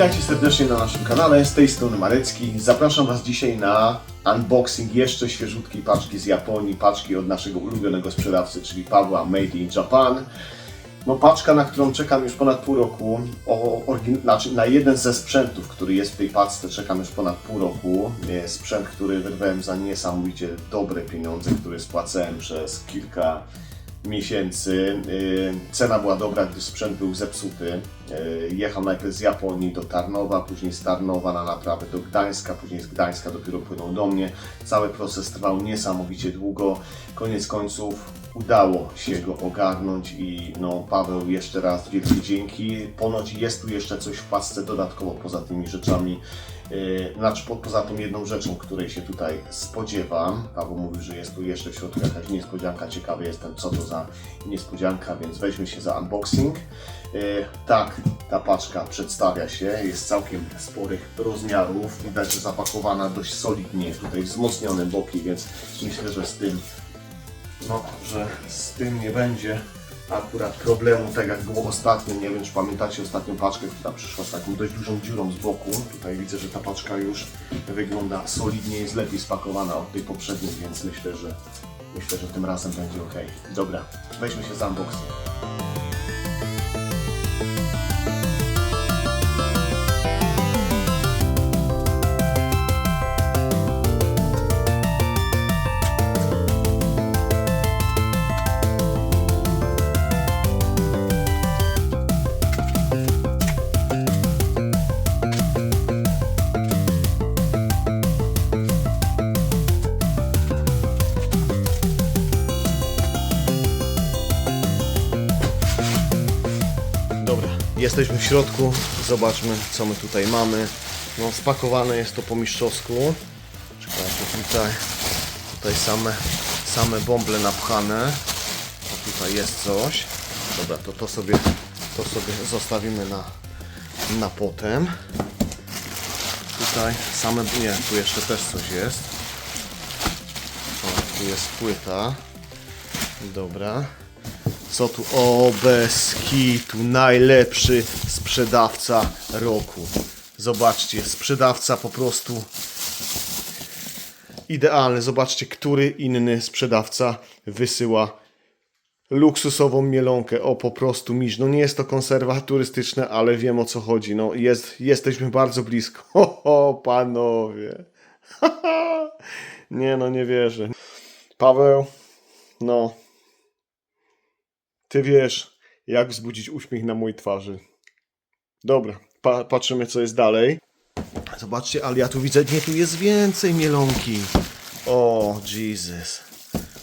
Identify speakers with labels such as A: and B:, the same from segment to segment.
A: Witajcie serdecznie na naszym kanale, z tej strony Marecki. Zapraszam Was dzisiaj na unboxing jeszcze świeżutkiej paczki z Japonii, paczki od naszego ulubionego sprzedawcy, czyli Pawła Made in Japan. No paczka, na którą czekam już ponad pół roku, o, znaczy na jeden ze sprzętów, który jest w tej paczce, czekam już ponad pół roku. Jest sprzęt, który wyrwałem za niesamowicie dobre pieniądze, który spłacałem przez kilka miesięcy. Yy, Cena była dobra, gdyż sprzęt był zepsuty. Yy, Jechał najpierw z Japonii do Tarnowa, później z Tarnowa na naprawę do Gdańska, później z Gdańska dopiero płynął do mnie. Cały proces trwał niesamowicie długo. Koniec końców udało się go ogarnąć i no Paweł jeszcze raz wielkie dzięki. Ponoć jest tu jeszcze coś w pasce dodatkowo poza tymi rzeczami. Yy, Znaczy po, poza tą jedną rzeczą, której się tutaj spodziewam. Paweł mówił, że jest tu jeszcze w środku jakaś niespodzianka. Ciekawy jestem, co to za niespodzianka, więc weźmy się za unboxing. Yy, Tak, ta paczka przedstawia się, jest całkiem sporych rozmiarów. Widać, że zapakowana dość solidnie, tutaj wzmocnione boki, więc myślę, że z tym no, że z tym nie będzie akurat problemu, tak jak było ostatnio. Nie wiem, czy pamiętacie ostatnią paczkę, która przyszła z taką dość dużą dziurą z boku. Tutaj widzę, że ta paczka już wygląda solidnie, jest lepiej spakowana od tej poprzedniej, więc myślę, że myślę, że tym razem będzie ok. Dobra, weźmy się za unboxing. Jesteśmy w środku. Zobaczmy, co my tutaj mamy. No, spakowane jest to po mistrzowsku. Czekajcie, tutaj, tutaj same, same bąble napchane. A tutaj jest coś. Dobra, to to sobie, to sobie zostawimy na, na potem. Tutaj same, nie, tu jeszcze też coś jest. O, tu jest płyta. Dobra. Co tu? O, bez kitu. Najlepszy sprzedawca roku. Zobaczcie, sprzedawca po prostu idealny. Zobaczcie, który inny sprzedawca wysyła luksusową mielonkę. O, po prostu miś. No nie jest to konserwa turystyczna, ale wiem o co chodzi. No jest, jesteśmy bardzo blisko. Ho, ho panowie. nie no, nie wierzę. Paweł, no, ty wiesz, jak wzbudzić uśmiech na mojej twarzy. Dobra, pa patrzymy co jest dalej. Zobaczcie, ale ja tu widzę, nie, tu jest więcej mielonki. O, Jesus.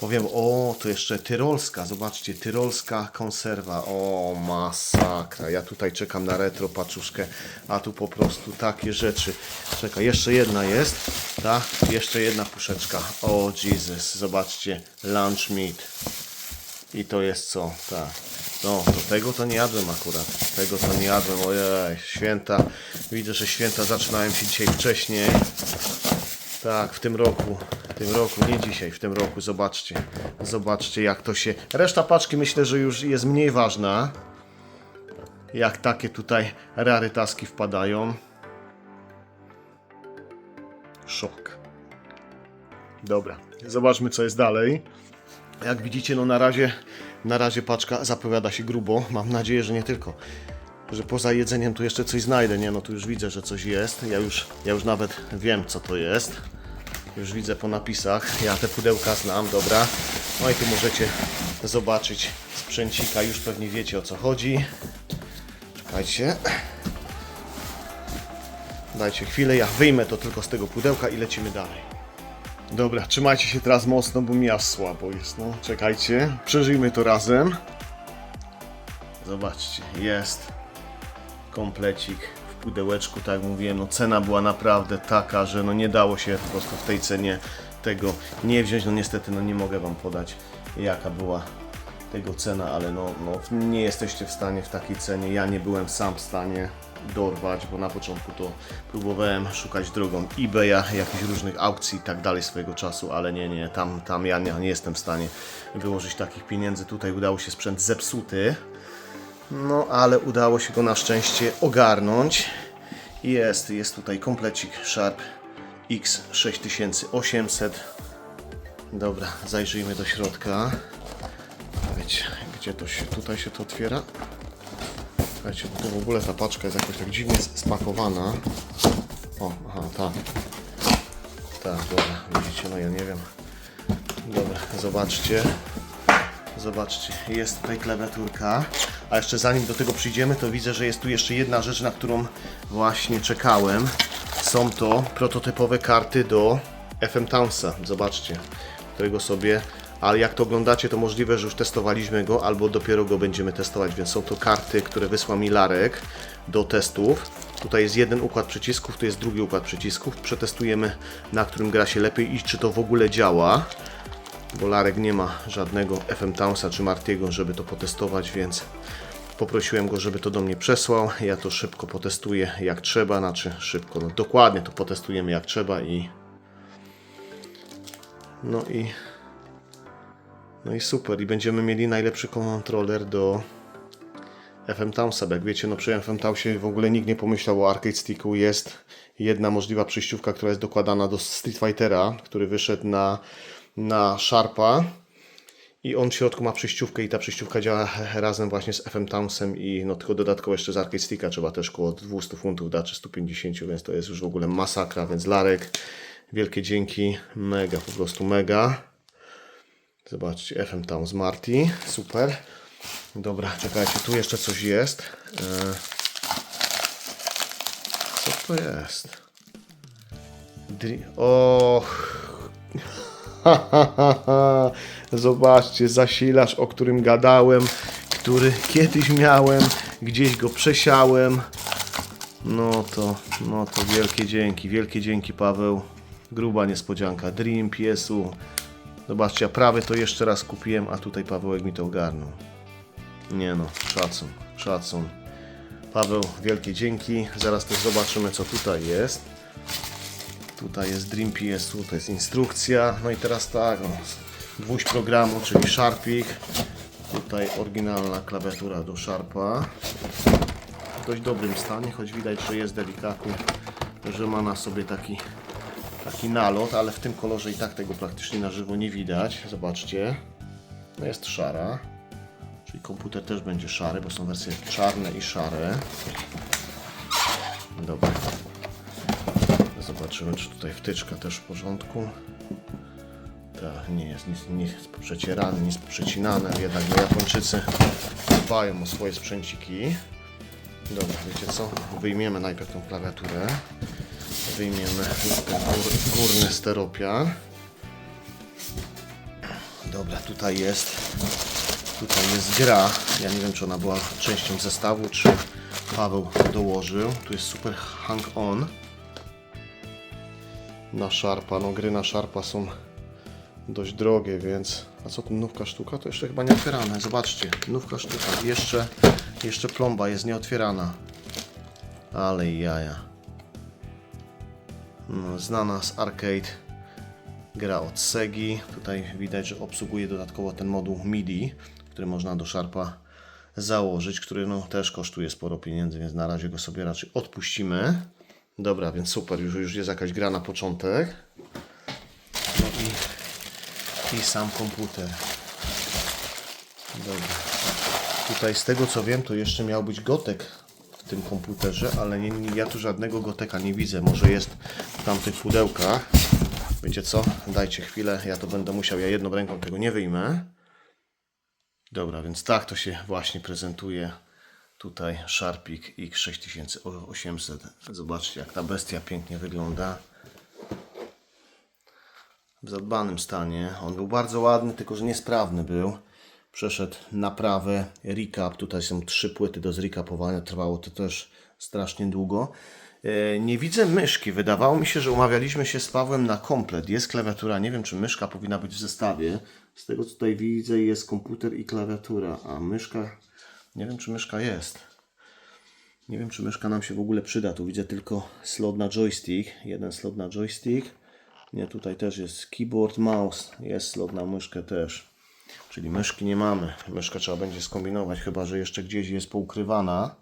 A: Powiem, o, to jeszcze tyrolska, zobaczcie, tyrolska konserwa. O, masakra. Ja tutaj czekam na retro paczuszkę, a tu po prostu takie rzeczy. Czekaj, jeszcze jedna jest, tak? Jeszcze jedna puszeczka. O, Jesus, zobaczcie, lunch meat. I to jest co? Tak. No, to tego to nie jadłem akurat. Tego to nie jadłem. Ojej, święta. Widzę, że święta zaczynają się dzisiaj wcześniej. Tak, w tym roku. W tym roku, nie dzisiaj, w tym roku. Zobaczcie. Zobaczcie, jak to się. Reszta paczki myślę, że już jest mniej ważna. Jak takie tutaj rarytaski wpadają. Szok. Dobra, zobaczmy, co jest dalej. Jak widzicie, no na razie, na razie paczka zapowiada się grubo. Mam nadzieję, że nie tylko. Że poza jedzeniem tu jeszcze coś znajdę. Nie, no tu już widzę, że coś jest. Ja już, ja już nawet wiem, co to jest. Już widzę po napisach. Ja te pudełka znam, dobra. No i tu możecie zobaczyć sprzęcika. Już pewnie wiecie, o co chodzi. Czekajcie. Dajcie chwilę, ja wyjmę to tylko z tego pudełka i lecimy dalej. Dobra, trzymajcie się teraz mocno, bo mi aż słabo jest, no. Czekajcie, przeżyjmy to razem. Zobaczcie, jest komplecik w pudełeczku, tak jak mówiłem, no cena była naprawdę taka, że no nie dało się po prostu w tej cenie tego nie wziąć, no niestety no nie mogę Wam podać jaka była tego cena, ale no, no nie jesteście w stanie w takiej cenie, ja nie byłem sam w stanie dorwać, bo na początku to próbowałem szukać drogą eBaya, jakichś różnych aukcji i tak dalej swojego czasu, ale nie, nie, tam, tam ja nie, nie jestem w stanie wyłożyć takich pieniędzy. Tutaj udało się sprzęt zepsuty, no ale udało się go na szczęście ogarnąć Jest, jest tutaj komplecik Sharp X6800. Dobra, zajrzyjmy do środka. Wiecie, gdzie to się, tutaj się to otwiera? Słuchajcie, bo tu w ogóle ta paczka jest jakoś tak dziwnie spakowana. O, aha, tak. Tak, dobra, widzicie, no ja nie wiem. Dobra, zobaczcie. Zobaczcie, jest tutaj klawiaturka. A jeszcze zanim do tego przyjdziemy, to widzę, że jest tu jeszcze jedna rzecz, na którą właśnie czekałem. Są to prototypowe karty do FM Townsa. Zobaczcie, którego sobie. Ale jak to oglądacie, to możliwe, że już testowaliśmy go, albo dopiero go będziemy testować, więc są to karty, które wysłał mi Larek do testów. Tutaj jest jeden układ przycisków, tu jest drugi układ przycisków. Przetestujemy, na którym gra się lepiej i czy to w ogóle działa bo Larek nie ma żadnego FM Townsa czy Martiego, żeby to potestować, więc poprosiłem go, żeby to do mnie przesłał. Ja to szybko potestuję jak trzeba, znaczy szybko, no dokładnie to potestujemy jak trzeba i no i no i super i będziemy mieli najlepszy kontroler do FM Townsa, jak wiecie, no przy FM Townsie w ogóle nikt nie pomyślał o Arcade Sticku. Jest jedna możliwa przejściówka, która jest dokładana do Street Fightera, który wyszedł na, na Sharpa. I on w środku ma przejściówkę i ta przejściówka działa razem właśnie z FM Townsem i no tylko dodatkowo jeszcze z Arcade Sticka trzeba też około 200 funtów dać, czy 150, więc to jest już w ogóle masakra, więc Larek, wielkie dzięki, mega, po prostu mega. Zobaczcie, FM Towns Marty, super. Dobra, czekajcie, tu jeszcze coś jest. E, Co to jest? Dri- Och. Zobaczcie, zasilacz, o którym gadałem, który kiedyś miałem, gdzieś go przesiałem. No to, no to wielkie dzięki, wielkie dzięki Paweł. Gruba niespodzianka. Dream PSU. Zobaczcie, a prawy to jeszcze raz kupiłem, a tutaj Pawełek mi to ogarnął. Nie no, szacun, szacun. Paweł, wielkie dzięki. Zaraz też zobaczymy, co tutaj jest. Tutaj jest Dream PSU, to jest instrukcja. No i teraz tak, no, gwóźdź programu, czyli Sharpik. Tutaj oryginalna klawiatura do Sharpa. W dość dobrym stanie, choć widać, że jest delikatnie, że ma na sobie taki, taki nalot, ale w tym kolorze i tak tego praktycznie na żywo nie widać. Zobaczcie, no jest szara. Czyli komputer też będzie szary, bo są wersje czarne i szare. Dobra. Zobaczymy, czy tutaj wtyczka też w porządku. Tak, nie jest nic, jest przecierane, nic przecinane, jednak no Japończycy dbają o swoje sprzęciki. Dobra, wiecie co? Wyjmiemy najpierw tą klawiaturę. Wyjmiemy górny steropian. Dobra, tutaj jest Tutaj jest gra. Ja nie wiem, czy ona była częścią zestawu, czy Paweł dołożył. Tu jest Super Hang On. Na Sharpa. No, gry na Sharpa są dość drogie, więc... A co tu nówka sztuka? To jeszcze chyba nie otwierane. Zobaczcie, nówka sztuka. Jeszcze, jeszcze plomba jest nieotwierana. Ale jaja. No, znana z arcade gra od Segi. Tutaj widać, że obsługuje dodatkowo ten moduł MIDI, który można do Sharpa założyć, który no, też kosztuje sporo pieniędzy, więc na razie go sobie raczej odpuścimy. Dobra, więc super, już, już jest jakaś gra na początek. No i, i sam komputer. Dobra. Tutaj z tego co wiem, to jeszcze miał być gotek tym komputerze, ale nie, nie, ja tu żadnego goteka nie widzę. Może jest w tamtych pudełkach. Wiecie co? Dajcie chwilę, ja to będę musiał, ja jedną ręką tego nie wyjmę. Dobra, więc tak to się właśnie prezentuje. Tutaj Sharpik X6800. Zobaczcie, jak ta bestia pięknie wygląda. W zadbanym stanie. On był bardzo ładny, tylko że niesprawny był. Przeszedł naprawę, recap. Tutaj są trzy płyty do zrecapowania. Trwało to też strasznie długo. E, Nie widzę myszki. Wydawało mi się, że umawialiśmy się z Pawłem na komplet. Jest klawiatura. Nie wiem, czy myszka powinna być w zestawie. Z tego co tutaj widzę, jest komputer i klawiatura, a myszka. Nie wiem, czy myszka jest. Nie wiem, czy myszka nam się w ogóle przyda. Tu widzę tylko slot na joystick. Jeden slot na joystick. Nie, tutaj też jest keyboard, mouse. Jest slot na myszkę też. Czyli myszki nie mamy. Myszkę trzeba będzie skombinować, chyba że jeszcze gdzieś jest poukrywana.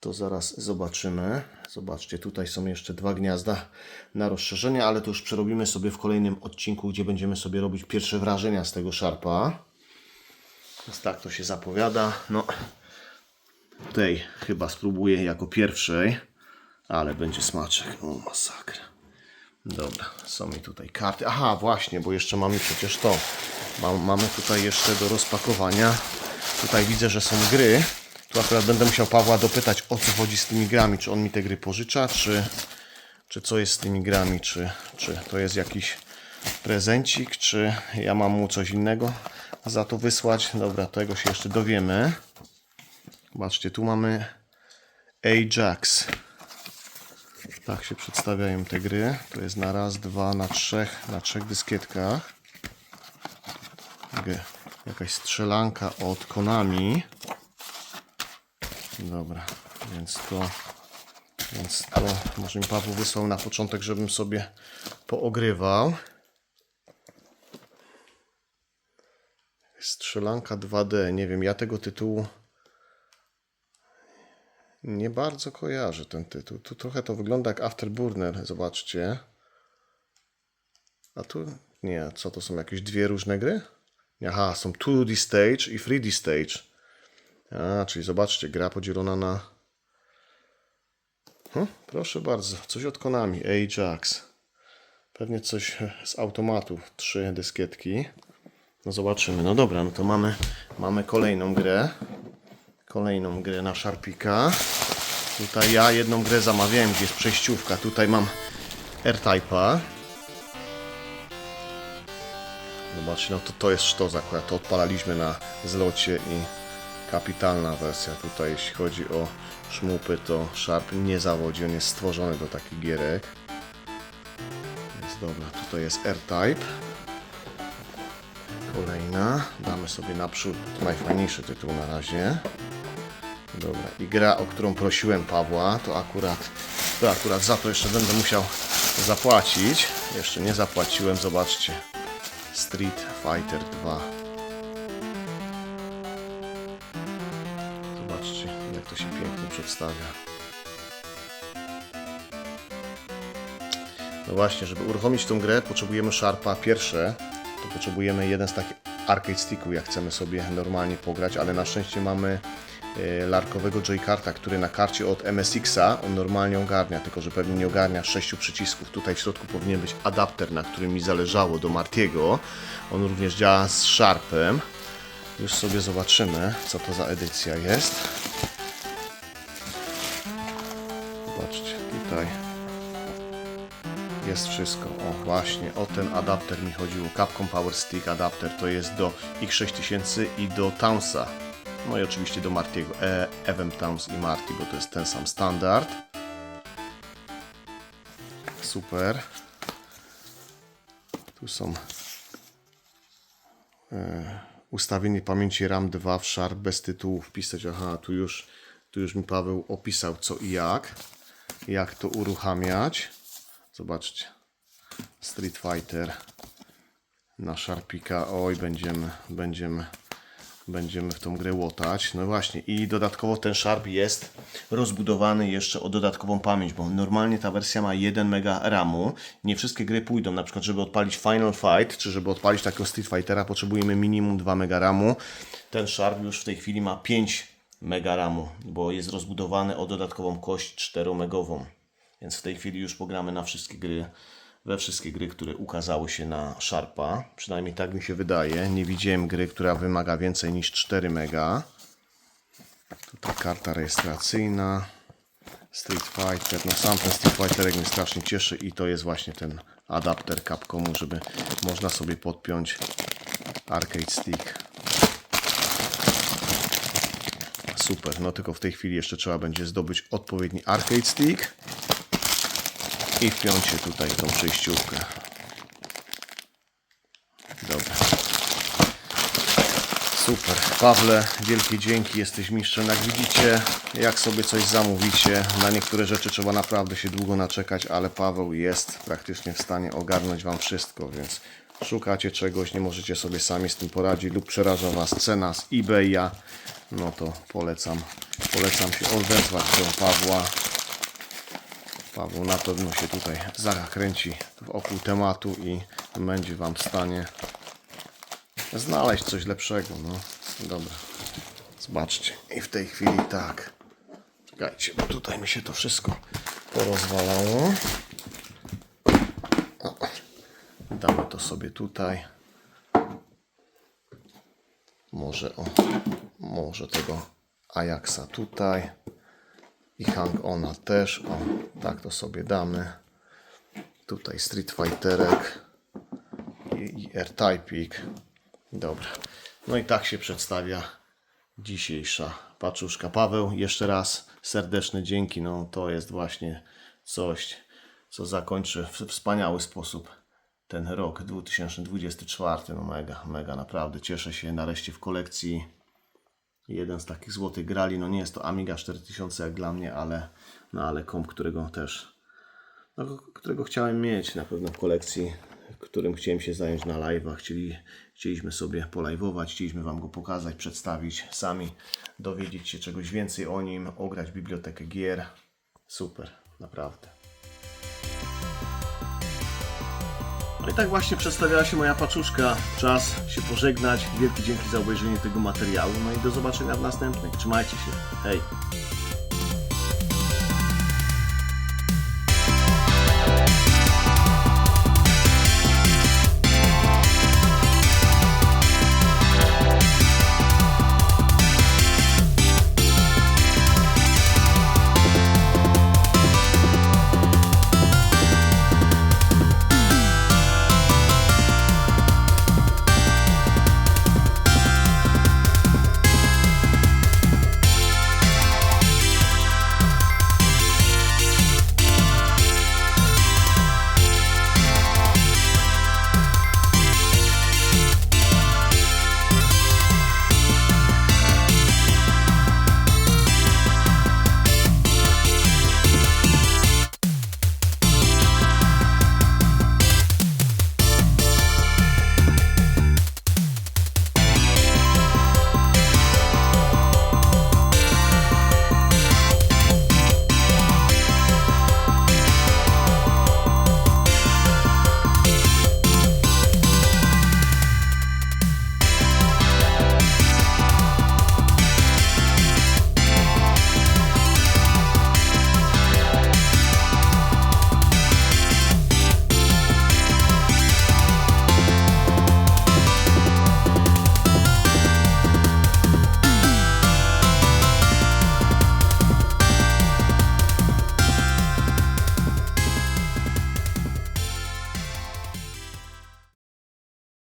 A: to zaraz zobaczymy. Zobaczcie, tutaj są jeszcze dwa gniazda na rozszerzenie, ale to już przerobimy sobie w kolejnym odcinku, gdzie będziemy sobie robić pierwsze wrażenia z tego szarpa. Więc tak to się zapowiada. No, tej chyba spróbuję jako pierwszej, ale będzie smaczek. O, masakra. Dobra, są mi tutaj karty. Aha, właśnie, bo jeszcze mamy przecież to. Mam, mamy tutaj jeszcze do rozpakowania. Tutaj widzę, że są gry. Tu akurat będę musiał Pawła dopytać, o co chodzi z tymi grami. Czy on mi te gry pożycza, czy, czy co jest z tymi grami, czy, czy to jest jakiś prezencik, czy ja mam mu coś innego za to wysłać. Dobra, tego się jeszcze dowiemy. Zobaczcie, tu mamy Ajax. Tak się przedstawiają te gry. To jest na raz, dwa, na trzech, na trzech dyskietkach. G- Jakaś strzelanka od Konami. Dobra, więc to, więc to może mi Paweł wysłał na początek, żebym sobie poogrywał. Strzelanka 2D. Nie wiem, ja tego tytułu nie bardzo kojarzę ten tytuł. Tu trochę to wygląda jak Afterburner, zobaczcie. A tu nie, co to są jakieś dwie różne gry? Aha, są 2D Stage i 3D Stage. A, czyli zobaczcie, gra podzielona na. Hm, proszę bardzo, coś od Konami, Ajax. Pewnie coś z automatu, trzy dyskietki. No zobaczymy. No dobra, no to mamy, mamy kolejną grę kolejną grę na Sharpika. Tutaj ja jedną grę zamawiałem, gdzie jest przejściówka. Tutaj mam R-Type'a. Zobaczcie, no to, to jest sztos akurat. To odpalaliśmy na zlocie i kapitalna wersja. Tutaj jeśli chodzi o szmupy, to Sharp nie zawodzi. On jest stworzony do takich gierek. Więc dobra, tutaj jest R-Type. Kolejna. Damy sobie naprzód najfajniejszy tytuł na razie. Dobra, i gra, o którą prosiłem Pawła, to akurat, to akurat za to jeszcze będę musiał zapłacić. Jeszcze nie zapłaciłem, zobaczcie. Street Fighter 2. Zobaczcie, jak to się pięknie przedstawia. No właśnie, żeby uruchomić tą grę, potrzebujemy Sharpa pierwsze. To potrzebujemy jeden z takich arcade sticków, jak chcemy sobie normalnie pograć, ale na szczęście mamy larkowego joykarta, który na karcie od MSX-a on normalnie ogarnia, tylko że pewnie nie ogarnia sześciu przycisków. Tutaj w środku powinien być adapter, na którym mi zależało do Martiego. On również działa z Sharpem. Już sobie zobaczymy, co to za edycja jest. Zobaczcie, tutaj jest wszystko. O, właśnie, o ten adapter mi chodziło. Capcom Power Stick adapter to jest do X6000 i do Townsa. No i oczywiście do Martiego. E, Towns i Marty, bo to jest ten sam standard. Super. Tu są e, ustawienie pamięci RAM 2 w Sharp bez tytułu wpisać. Aha, tu już, tu już mi Paweł opisał co i jak. Jak to uruchamiać. Zobaczcie. Street Fighter na Sharpika. Oj, będziemy, będziemy, będziemy w tą grę łotać. No właśnie, i dodatkowo ten Sharp jest rozbudowany jeszcze o dodatkową pamięć, bo normalnie ta wersja ma 1 mega RAMu. Nie wszystkie gry pójdą, na przykład, żeby odpalić Final Fight, czy żeby odpalić takiego Street Fightera, potrzebujemy minimum 2 mega RAMu. Ten Sharp już w tej chwili ma 5 mega RAMu, bo jest rozbudowany o dodatkową kość 4 megową. Więc w tej chwili już pogramy na wszystkie gry, we wszystkie gry, które ukazały się na Sharpa. Przynajmniej tak mi się wydaje. Nie widziałem gry, która wymaga więcej niż 4 mega. Tutaj karta rejestracyjna. Street Fighter. No sam ten Street Fighter mnie strasznie cieszy i to jest właśnie ten adapter Capcomu, żeby można sobie podpiąć arcade stick. Super, no tylko w tej chwili jeszcze trzeba będzie zdobyć odpowiedni arcade stick i wpiąć tutaj tą przejściówkę. Dobra. Super. Pawle, wielkie dzięki, jesteś mistrzem. Jak widzicie, jak sobie coś zamówicie, na niektóre rzeczy trzeba naprawdę się długo naczekać, ale Paweł jest praktycznie w stanie ogarnąć Wam wszystko, więc szukacie czegoś, nie możecie sobie sami z tym poradzić lub przeraża Was cena z eBaya, no to polecam, polecam się odezwać do Pawła. Paweł na pewno się tutaj zakręci wokół tematu i będzie Wam w stanie znaleźć coś lepszego. No, dobra. Zobaczcie. I w tej chwili tak. Czekajcie, bo tutaj mi się to wszystko porozwalało. O. Damy to sobie tutaj. Może o, może tego Ajaxa tutaj. I Hang Ona też. O, tak to sobie damy. Tutaj Street Fighterek i, i R-Typik. Dobra. No i tak się przedstawia dzisiejsza paczuszka. Paweł, jeszcze raz serdeczne dzięki. No to jest właśnie coś, co zakończy w wspaniały sposób ten rok 2024. No mega, mega naprawdę. Cieszę się nareszcie w kolekcji jeden z takich złotych grali. No nie jest to Amiga 4000 jak dla mnie, ale, no ale komp, którego też, no, którego chciałem mieć na pewno w kolekcji, którym chciałem się zająć na live'ach. Chcieli, chcieliśmy sobie polajwować, chcieliśmy Wam go pokazać, przedstawić sami, dowiedzieć się czegoś więcej o nim, ograć bibliotekę gier. Super, naprawdę. No i tak właśnie przedstawiała się moja paczuszka. Czas się pożegnać. Wielkie dzięki za obejrzenie tego materiału. No i do zobaczenia w następnych. Trzymajcie się. Hej!